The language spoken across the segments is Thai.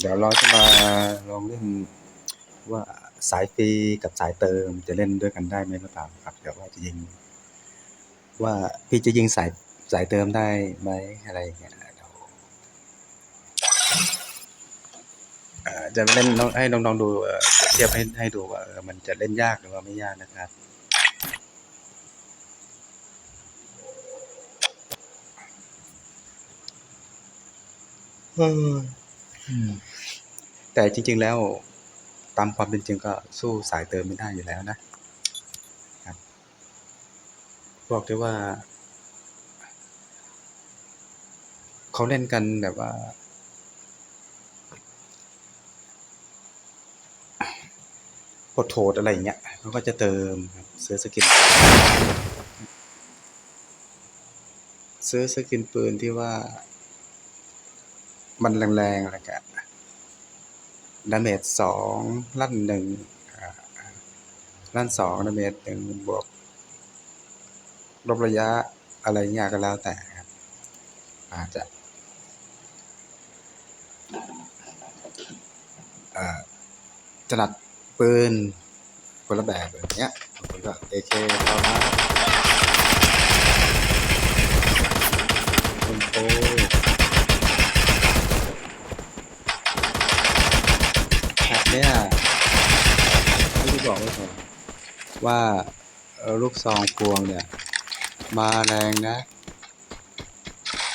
เดี๋ยวเราจะมาลองเล่นว่าสายฟรีกับสายเติมจะเล่นด้วยกันได้ไหมหรือเปล่าครับ เดี๋ยวว่าจะยิง ว่าพี่จะยิงสายสายเติมได้ไหมอะไรอย่างเงี้ยเดี๋ยวอ่าจะเล่นน้องให้น้องๆดูเอ่อเปรียบเทียบให้ให้ดูว่าเออมันจะเล่นยากหรือว่าไม่ยากนะครับเอออืม แต่จริง ๆ แล้วตามความเป็นจริงก็สู้สายเติมไม่ได้อยู่แล้วนะครับบอกได้ว่าเขาเล่นกันแบบว่าโหดอะไรอย่างเงี้ยเขาก็จะเติมครับซื้อสกิน ซื้อสกินปืนที่ว่า มันแรงๆอะไรกัน ดาเมจสองลั่นหนึ่งลั่นสองดาเมจหนึ่งบวกลบระยะอะไรเงี้ยก็แล้วแต่ครับ อาจจะอ่าถนัดปืนคนละแบบแบบเนี้ยบางคนก็ AK พอละคนโต ครับ เนี่ยที่บอกไว้ก่อนว่าลูกซองพวงเนี่ย มาแรงนะ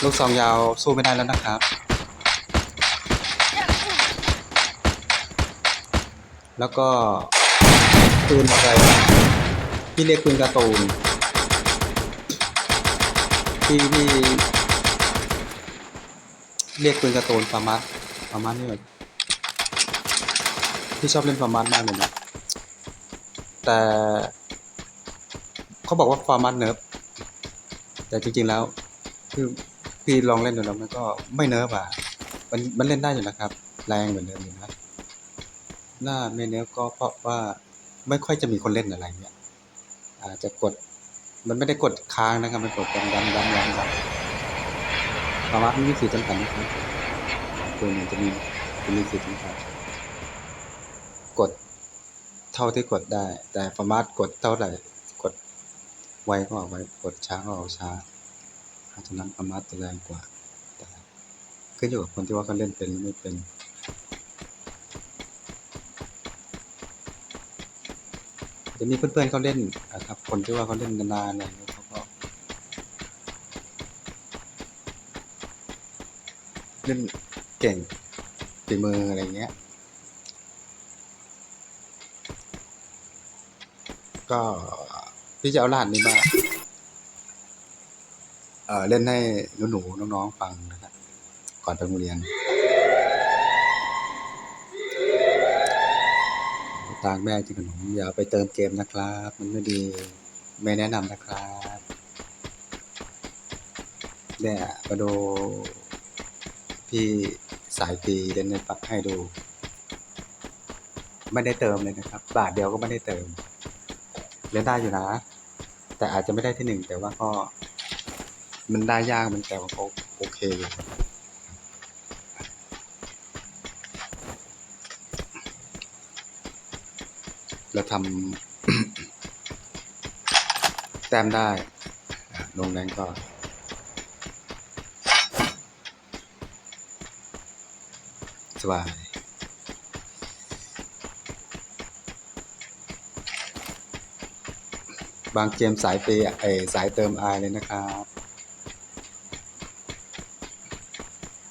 ลูกซองยาวสู้ไม่ได้แล้วนะครับ แล้วก็ปืนอะไรที่เรียกปืนกร์ตูนที่ที่เรียกปืนกร์ตูนฟาร์มัสฟาร์มัสนี่แบบ พี่ชอบเล่นฟาร์มัสมากเลยนะ แต่เขาบอกว่าฟาร์มัสเนิร์ฟแต่จริงๆแล้ว คือพี่ลองเล่นดูแล้วมันก็ไม่เนิร์ฟอะ มันมันเล่นได้อยู่นะครับ แรงเหมือนเดิมอยู่นะ หน้าไม่เนิร์ฟก็เพราะว่าไม่ค่อยจะมีคนเล่นอะไรเงี้ยอาจจะกด มันไม่ได้กดค้างนะครับ มันกดดันดันดันดันดันฟาร์มัสไม่มีขีดจำกัดนะครับตัวมันจะมีจะมีขีดจำกัด กดเท่าที่กดได้ แต่สามารถกดเท่าไหร่ กดไวก็เอาไวกดช้าก็เอาช้าเพราะฉะนั้นสามารถจะแรงกว่าแต่ขึ้นอยู่กับคนที่ว่าเขาเล่นเป็นหรือไม่เป็นจะมีเพื่อนๆเขาเล่นนะครับ คนที่ว่าเขาเล่นนานๆอะไรเงี้ยเขาก็เล่นเก่งฝีมืออะไรเงี้ย ก็พี่จะเอารหัสนี้มาเอ่อเล่นให้หนูๆน้องๆฟังนะครับ ก่อนไปโรงเรียน ตางแม่กินขนมอย่าไปเติมเกมนะครับ มันไม่ดีไม่แนะนำนะครับเนี่ยมาดูพี่สายตีเล่นในปักให้ดู ไม่ได้เติมเลยนะครับ บาทเดียวก็ไม่ได้เติม ล่นได้อยู่นะ แต่อาจจะไม่ได้ที่หนึ่งแต่ว่าก็ มันได้ยากมันแต่ว่าก็โอเคอยู่แล้วทำแต้มได้ ลงแรงก็สบาย บางเกมสายเปย์เอสายเติมไอเลยนะครับ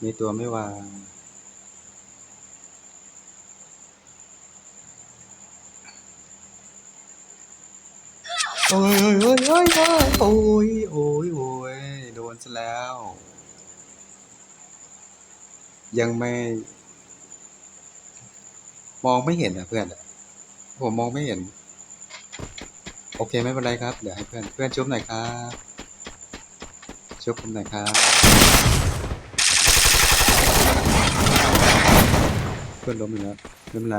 มีตัวไม่วางโอ้ยโอ้ยโอ้ยโอ้ยโอ้ยโอ้ยโอ้ยโดนซะแล้ว ยังไม่ มองไม่เห็นอะเพื่อนผมมองไม่เห็น โอเคไม่เป็นไรครับ เดี๋ยวให้เพื่อนเพื่อนชุบหน่อยครับชุบผมหน่อยครับเพื่อนล้มอีกแล้วไม่เป็นไร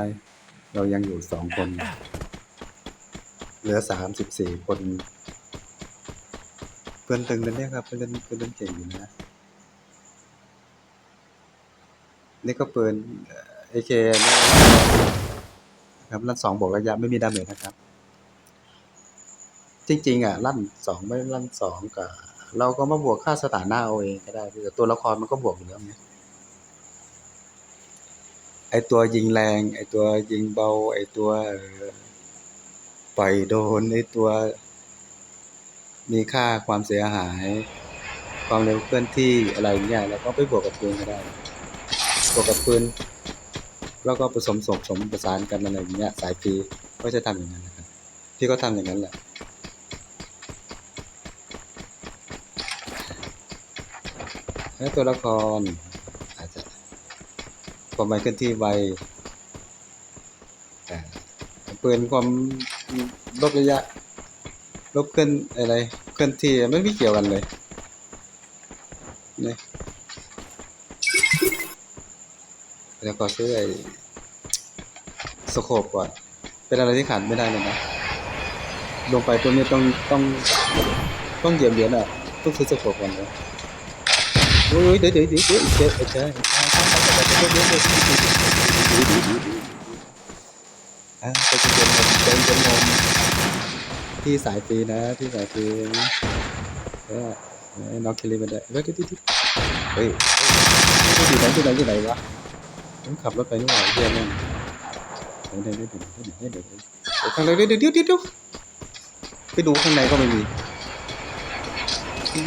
เรายังอยู่สองคน เหลือสามสิบสี่คน เพื่อนตึงนั่นเนี่ยครับเพื่อนเล่นเพื่อนเล่นเก่งอยู่นะนี่ก็ปืนเอเคนครับลั่นสองบวกระยะไม่มีดาเมจนะครับ จริงๆอะลั่นสองไม่ลั่นสองกับเราก็มาบวกค่าสถานะเอาเองก็ได้แต่ตัวละครมันก็บวกอยู่แล้วไงไอตัวยิงแรง ไอตัวยิงเบา ไอตัวเอ่อปล่อยโดนไอตัว มีค่าความเสียหาย ความเร็วเคลื่อนที่อะไรเงี้ยแล้วก็ไปบวกกับปืนก็ได้ บวกกับปืนแล้วก็ผสมสมสมประสานกันอะไรอย่างเงี้ยสายปีก็จะทำอย่างนั้นนะครับพี่ก็ทำอย่างนั้นแหละ แล้วตัวละคร อาจจะความไวเคลื่อนที่ไวแต่ปืนความลบระยะ ลบเคลื่อนอะไร เคลื่อนที่ไม่มีเกี่ยวกันเลยนี่แล้วก็ซื้อไอ้สโคปก่อนเป็นอะไรที่ขาดไม่ได้เลยนะ ลงไปตัวนี้ต้องต้องต้องเหยียบเหรียญอะ ต้องซื้อสโคปก่อนเลย โอ้ยเดี๋ยวเดี๋ยวเดี๋ยวเดี๋ยวเดี๋ยวเดี๋ยวเดี๋ยวอะใจเย็นๆใจเย็นๆนมพี่สายปีนะพี่สายปีเออน้องเคลลี่มาได้เดี๋ยวเดี๋ยวเดี๋ยวเฮ้ยอยู่ไหนอยู่ไหนอยู่ไหนวะผมขับรถไปนู่นหว่าเฮียนั่นเดี๋ยวเดี๋ยวเดี๋ยวเดี๋ยวเดี๋ยวเดี๋ยวข้างในเดี๋ยวเดี๋ยวเดี๋ยวเดี๋ยวไปดูข้างในก็ไม่มีที่นี่เดือดใจยั ง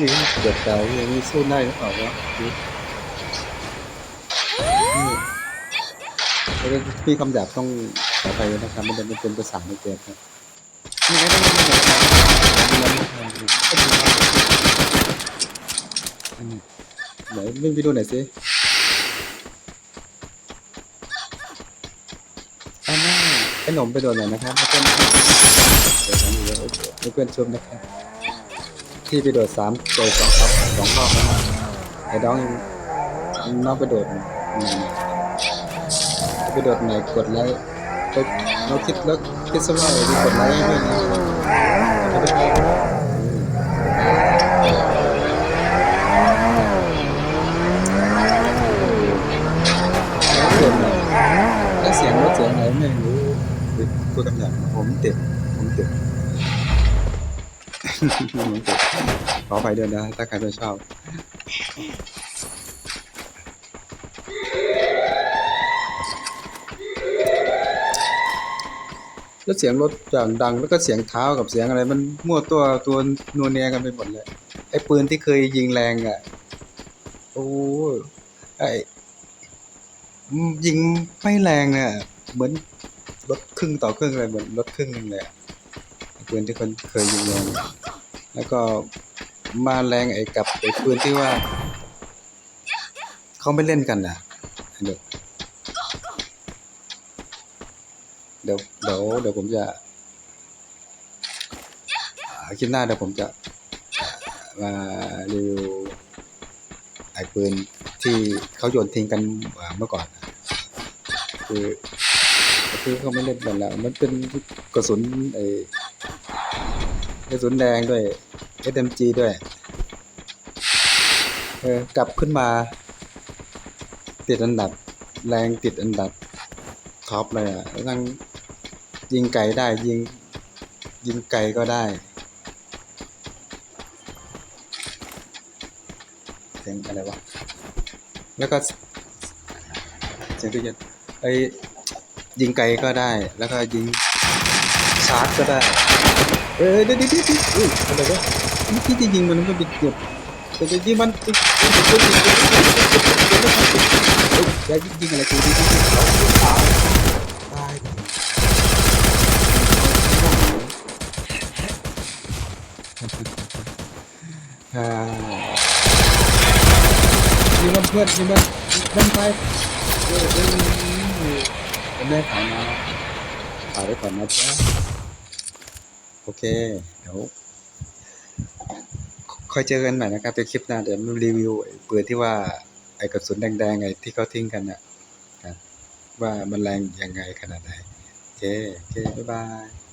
มีสู้ได้หรือเปล่าวะนี่แล้พี่คำหยาบต้องขออภัยนะครับมันเป็นเป็นภาษาในเกมครับนี่ไม่ต้องไม่ต้องไหนเล่นวิดีโอไหนสิอันน่าไอ้หนมไปโดนหน่อยนะครับเพื่อนเพื่อนชมนะครับ ที่ไปโดดสามเจอสองรอบสองรอบแล้วนะไอ้น้องน้องไปโดดอืมไปโดดไหนกดไลค์ไปเราคิดแล้วคิดซะว่าเรากดไลค์ด้วยนะเสียงนถ้าเสียงรถเสียงไหนไม่รู้พูดคำหยาบผมติดผมติด ขอไปเด้วยนะถ้าใครไม่ชอบแล้วเสียงรถอย่างดังแล้วก็เสียงเท้ากับเสียงอะไร มันมั่วตัวตัวนัวเนียกันไปหมดเลยไอ้ปืนที่เคยยิงแรงอะโอ้ยไอ้ยิงไม่แรงเนี่ยเหมือนรถครึ่งต่อครึ่งเลยเหมือนรถครึ่งนึงเลยปืนที่คนเคยยิงแรง แล้วก็มาแรงไอ้กับไอ้ปืนที่ว่าเขาไม่เล่นกันนะเดี๋ยวเดี๋ยวเดี๋ยวเดี๋ยวผมจะคลิปหน้าเดี๋ยวผมจะมารีวิวไอ้ปืนที่เขาโยนทิ้งกันเมื่อก่อน คือคือเขาไม่เล่นกันแล้ว มันเป็นกระสุนไอ้ กระสุนแดงด้วย SMG ด้วย เออกลับขึ้นมา ติดอันดับ แรงติดอันดับท็อปเลยอะทั้งยิงไกลได้ยิง ยิงไกลก็ได้เสียงอะไรวะ แล้วก็เสียงที่จะไอ้ยิงไกลก็ได้ แล้วก็ยิง ชาร์จก็ได้ เออเดี๋ยวเดี๋ยวเดี๋ยวเดี๋ยวอุ้ยอะไรวะเมื่อกี้จะยิงมันมันก็บิดหยุดแต่จะยิงมันจะจะยิงยิงอะไรกูยิงยิงยิงเขาตายตายฮ่ายิงมันเพื่อนยิงมันมันไปเออเออเป็นแม่ขายมาขาไว้ก่อนนะจ๊ะโอเค เดี๋ยวค่อยเจอกันใหม่นะครับในคลิปหน้าเดี๋ยวมารีวิวปืนที่ว่าไอ้กระสุนแดงๆไงที่เขาทิ้งกันน่ะว่ามันแรงยังไงขนาดไหนโอเคโอเคบ๊ายบาย